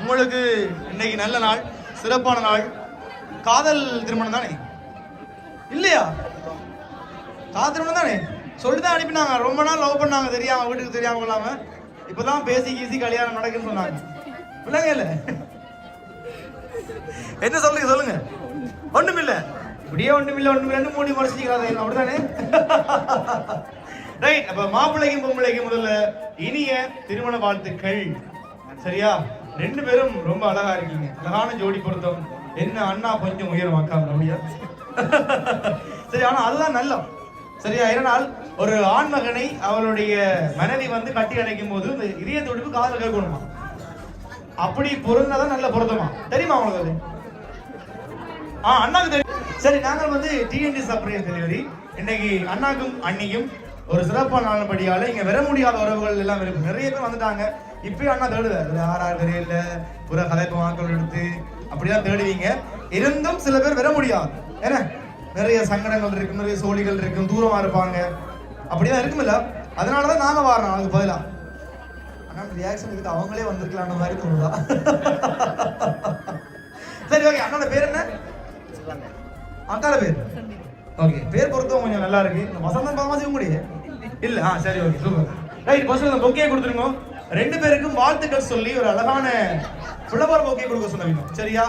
உங்களுக்கு இன்னைக்கு நல்ல நாள் சிறப்பான நாள். காதல் திருமணம் தானே? இல்லையா? காதல் திருமணம் தானே? சொல்லிட்டு தான் அனுப்பினாங்க. ரொம்ப நாள் லவ் பண்ணாங்க. தெரியாம வீட்டுக்கு தெரியாம கொள்ளாம. இப்பதான் பேசி கீசி கல்யாணம் நடக்குன்னு சொன்னாங்க. இல்லைங்க இல்ல? என்ன சொல்லுங்க சொல்லுங்க. ஒண்ணுமில்ல இப்படியே ஒண்ணுமில்ல ஒண்ணுமில்லன்னு மூடி மறைச்சிக்கிறாங்க அப்படிதானே ரைட் அப்ப மாப்பிள்ளைக்கும் பொம்பளைக்கும் முதல்ல இனிய திருமண வாழ்த்துக்கள். சரியா? ரெண்டு பேரும் ரொம்ப அழகா இருக்கீங்க. அழகான ஜோடி பொருத்தம். என்ன அண்ணா கொஞ்சம் உயரம் அக்காம் அப்படியா? சரி ஆனா அதுதான் நல்லம். சரியா? ஏனால் ஒரு ஆண் மகனை அவளுடைய மனைவி வந்து கட்டி அடைக்கும் போது இந்த இதய துடிப்பு காதல் கேட்கணுமா? அப்படி பொருந்தாதான் நல்ல பொருத்தமா? தெரியுமா உங்களுக்கு அது? ஆ அண்ணாக்கு தெரியும். சரி நாங்கள் வந்து டிஎன்டி சர்ப்ரைஸ் டெலிவரி இன்னைக்கு அண்ணாக்கும் அண்ணியும் ஒரு சிறப்பான நாள்படியால இங்க வர முடியாத உறவுகள் எல்லாம் இருக்கு. நிறைய பேர் வந்துட்டாங்க. இப்பயும் அண்ணா தேடுவார். இதுல யார் தெரியல. புற கலைப்பு வாக்கள் எடுத்து அப்படிதான் தேடுவீங்க. இருந்தும் சில பேர் வர முடியாது. ஏன்னா நிறைய சங்கடங்கள் இருக்கும் நிறைய சோழிகள் இருக்கும் தூரமா இருப்பாங்க. அப்படிதான் இருக்குமில்ல அதனாலதான் நாங்க வாரோம் அதுக்கு பதிலா. அண்ணா ரியாக்ஷன் இதுக்கு அவங்களே வந்திருக்கலாம்னு மாதிரி தோணுதா? சரி ஓகே அண்ணோட பேர் என்ன? அக்கால பேர்? ஓகே பேர் பொறுத்தவங்க கொஞ்சம் நல்லா இருக்கு. இந்த வசந்தம் பாமா செய்ய முடியும் இல்ல. ஆ சரி ஓகே சூப்பர். ரைட் ஃபர்ஸ்ட் அந்த கொடுத்துருங்க. ரெண்டு பேருக்கும் வாழ்த்துக்கள் சொல்லி ஒரு அழகான ஃப்ளவர் பொக்கே கொடுக்க சொன்னீங்க சரியா?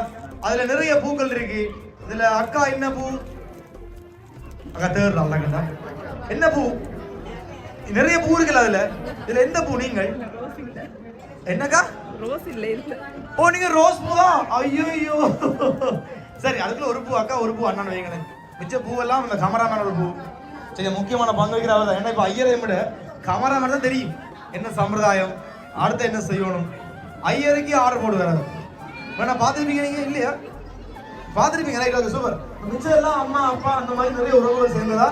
அதுல நிறைய பூக்கள் இருக்கு. இதுல அக்கா என்ன பூ? அக்கா தேர்ட் அழகா என்ன பூ? நிறைய பூ இருக்குல்ல அதுல. இதுல எந்த பூ நீங்கள்? என்னக்கா? ரோஸ் இல்லை ஓ நீங்க ரோஸ் பூவா? ஐயோ சரி அதுக்குள்ள ஒரு பூ அக்கா ஒரு பூ அண்ணன் வைங்களேன். மிச்ச பூவெல்லாம் இந்த கமராமேன் ஒரு பூ. சரி முக்கியமான பங்கு வைக்கிற அவர் தான் ஏன்னா இப்போ ஐயரை விட கமராமேன் தான் தெரியும். என்ன சம்பிரதாயம்? அடுத்து என்ன செய்யணும்? ஐயருக்கு ஆர்டர் போடுவார் வேணா பார்த்துருப்பீங்க நீங்கள் இல்லையா? பார்த்துருப்பீங்க? ரைட் ஓகே சூப்பர் மிச்சம் எல்லாம் அம்மா அப்பா அந்த மாதிரி நிறைய உறவுகள் சேர்ந்ததா?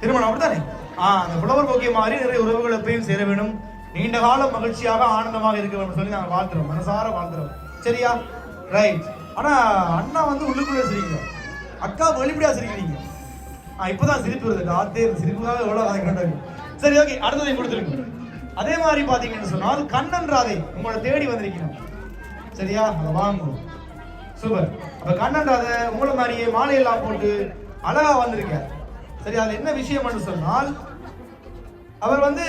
திருமணம் அப்படித்தானே? ஆ அந்த புலவர் போக்கிய மாதிரி நிறைய உறவுகள் எப்பயும் சேர வேணும் நீண்ட காலம் மகிழ்ச்சியாக ஆனந்தமாக இருக்க வேண்டும் சொல்லி நாங்கள் வாழ்த்துறோம். மனசார வாழ்த்துறோம். சரியா? ரைட். ஆனா அண்ணா வந்து உள்ளுக்குள்ளே சிரிக்கல. அக்கா வெளிப்படையா சிரிக்கிறீங்க. ஆ இப்பதான் சிரிப்பு வருது. ஆத்தே சிரிப்புக்காக எவ்வளவு அதை கண்டாங்க சரி ஓகே அடுத்ததை கொடுத்துருங்க. அதே மாதிரி பாத்தீங்கன்னு சொன்னால் கண்ணன் ராதை உங்களை தேடி வந்திருக்கணும் சரியா? அதை வாங்குவோம் சூப்பர். அப்ப கண்ணன் ராதை உங்களை மாதிரியே மாலையெல்லாம் போட்டு அழகா வந்திருக்க சரி அது என்ன விஷயம்னு சொன்னால் அவர் வந்து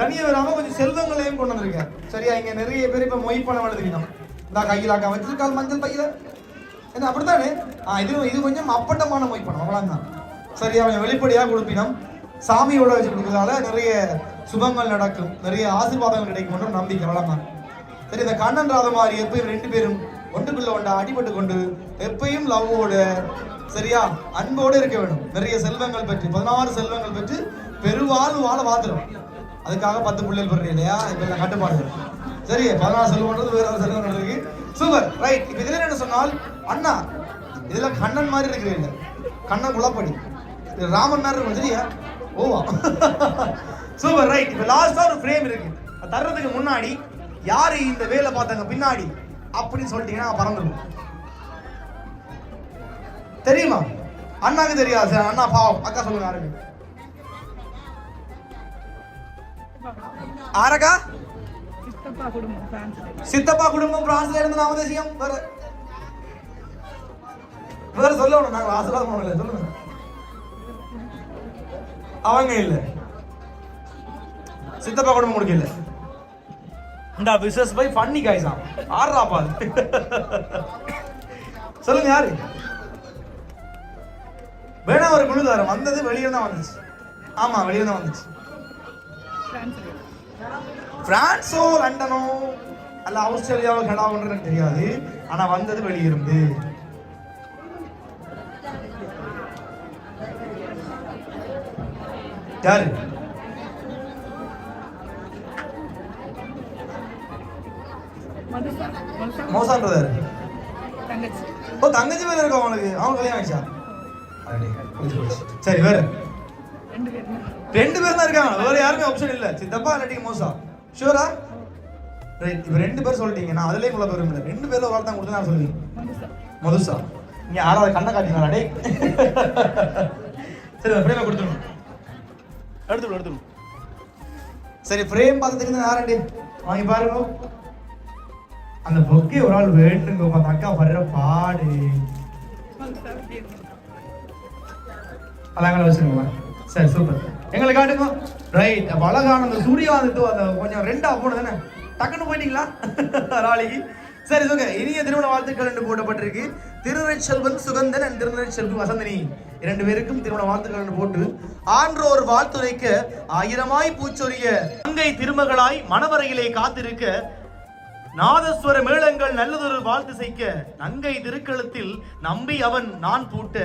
தனியே வராம கொஞ்சம் செல்வங்களையும் கொண்டு வந்திருக்கார். சரியா? இங்க நிறைய பேர் இப்ப மொய் பணம் எழுதுவீங்க இந்த கையில் அக்கா வச்சிருக்கால் மஞ்சள் பையில. என்ன அப்படித்தானே? ஆ இது இது கொஞ்சம் அப்பட்டமான மொய் பணம் அவ்வளவுதான். சரியா? கொஞ்சம் வெளிப்படையா கொடுப்பினோம். சாமியோட வச்சு கொடுக்கறதால நிறைய சுபங்கள் நடக்கும். நிறைய ஆசீர்வாதங்கள் கிடைக்கும் என்ற நம்பிக்கை அவ்வளவுதான் சரி இந்த கண்ணன் ராத மாதிரி எப்பயும் ரெண்டு பேரும் ஒன்றுக்குள்ள ஒன்றா அடிபட்டு கொண்டு எப்பயும் லவ்வோட சரியா? அன்போடு இருக்க வேண்டும். நிறைய செல்வங்கள் பெற்று பதினாறு செல்வங்கள் பெற்று பெருவாழ்வு வாழ வாத்துறோம் அதுக்காக பத்து பிள்ளைகள் பெறீங்க இல்லையா? இப்ப இந்த கட்டுப்பாடு. சரி பதினாறு செல்வம்ன்றது வேற ஒரு செல்வம் இருக்கு சூப்பர் ரைட் இப்ப இதுல என்ன சொன்னால் அண்ணா இதுல கண்ணன் மாதிரி இருக்கிறீங்க. கண்ணன் குழப்படி ராமன் மாதிரி இருக்கும் சரியா? ஓவா சூப்பர் ரைட் இப்ப லாஸ்டா ஒரு ஃப்ரேம் இருக்கு. தர்றதுக்கு முன்னாடி யாரு இந்த வேலை பார்த்தாங்க பின்னாடி? அப்படின்னு சொல்லிட்டீங்கன்னா பறந்துடும் தெரியுமா? அண்ணாக்கு தெரியாது சார். அண்ணா பாவம். அக்கா சொல்லுங்க யாருக்கு? ஆரக்கா சித்தப்பா குடும்பம் பிரான்ஸ்ல சித்தப்பா குடும்பம் பிரான்ஸ்ல இருந்து நாம தேசியம் வேற வேற சொல்லணும். நாங்க பண்ணல சொல்லுங்க. அவங்க இல்ல. சித்தப்பா குடும்பம் முடிக்கல இந்த பிசினஸ் பை ஃபன்னி காய்ஸா ஆடுறா பால் சொல்லுங்க யாரு? வேணா ஒரு குழுதாரம் வந்தது வெளியே தான் வந்துச்சு. ஆமா வெளியே தான் வந்துச்சு. பிரான்ஸோ லண்டனோ அல்ல ஆஸ்திரேலியாவோ கனடாவோன்றது எனக்கு தெரியாது. ஆனா வந்தது வெளியிருந்து யாரு? மதுசா மதுசா மோசான்றது யாரு? தங்கச்சி. ஓ தங்கச்சி பேர் இருக்கா அவனுக்கு அவன் கல்யாணம் ஆயிடுச்சா. சரி வேற. ரெண்டு பேர் தான் இருக்காங்க. வேற யாருமே ஆப்ஷன் இல்ல. சித்தப்பா இல்லாட்டி மோசா. ஷூரா ரைட் இப்போ ரெண்டு பேர் சொல்லிட்டீங்க. நான் அதுலயே உள்ள பேரும் இல்லை. ரெண்டு பேர்ல ஒரு வார்த்தை கொடுத்து நான் சொல்லுவீங்க மதுசா. நீ ஆறாவது கண்ணை காட்டினா டே சரி அந்த ஃப்ரேமை எடுத்து எடுத்துடும் சரி ஃப்ரேம் பார்த்துட்டு தெரிஞ்ச யாரண்டி வாங்கி பாருங்க. அந்த பொக்கே ஒரு ஆள் வேண்டுங்க அந்த அக்கா வர்ற பாடு. மதுசா தீர்வு சரி சூப்பர் எங்களை காட்டுங்க. ரைட் அப்போ அழகான அந்த சூரியகாந்தத்து அந்த கொஞ்சம் ரெண்டா போனது தானே டக்குன்னு போயிட்டீங்களா? நாளைக்கு சரி ஓகே இனிய திருமண வாழ்த்துக்கள் என்று போடப்பட்டிருக்கு. திருநறை செல்வன் சுகந்தன் அண்ட் திருநறை செல்வன் வசந்தினி. இரண்டு பேருக்கும் திருமண வாழ்த்துக்கள் என்று போட்டு ஆன்றோர் வாழ்த்துரைக்க ஆயிரமாய் பூச்சொரிய அங்கை திருமகளாய் மணவரையிலே காத்திருக்க நாதஸ்வர மேளங்கள் நல்லதொரு வாழ்த்து செய்க நங்கை திருக்களத்தில் நம்பி அவன் நான் பூட்ட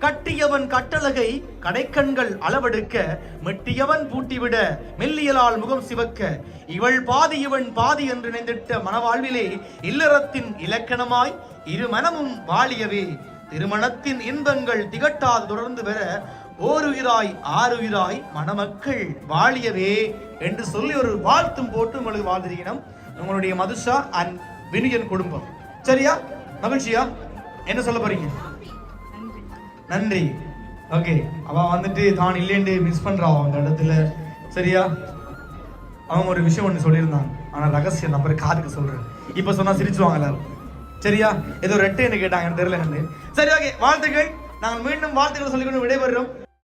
கட்டியவன் கட்டழகை கடைக்கண்கள் அளவெடுக்க மெட்டியவன் பூட்டிவிட மெல்லியலால் முகம் சிவக்க இவள் பாதி இவன் பாதி என்று நினைந்திட்ட மனவாழ்விலே இல்லறத்தின் இலக்கணமாய் இரு மனமும் வாழியவே. திருமணத்தின் இன்பங்கள் திகட்டாது தொடர்ந்து வர ஓருயிராய் ஆறுயிராய் மணமக்கள் வாழியவே என்று சொல்லி ஒரு வாழ்த்தும் போட்டு உங்களுக்கு வாழ்ந்திருக்கணும் உங்களுடைய மதுஷா அண்ட் வினியன் குடும்பம். சரியா? மகிழ்ச்சியா? என்ன சொல்ல போறீங்க? நன்றி. ஓகே அவன் வந்துட்டு தான் இல்லைன்னு மிஸ் பண்ணுறான் அந்த இடத்துல. சரியா? அவங்க ஒரு விஷயம் ஒன்று சொல்லியிருந்தாங்க ஆனால் ரகசியம் நம்பர் காதுக்கு சொல்கிறேன் இப்போ சொன்னால் சிரிச்சுவாங்க எல்லாரும். சரியா? ஏதோ ரெட்டை என்ன கேட்டாங்கன்னு தெரியல சரி ஓகே வாழ்த்துக்கள். நாங்கள் மீண்டும் வாழ்த்துக்களை சொல்லிக்கொண்டு விடைபெறுறோம்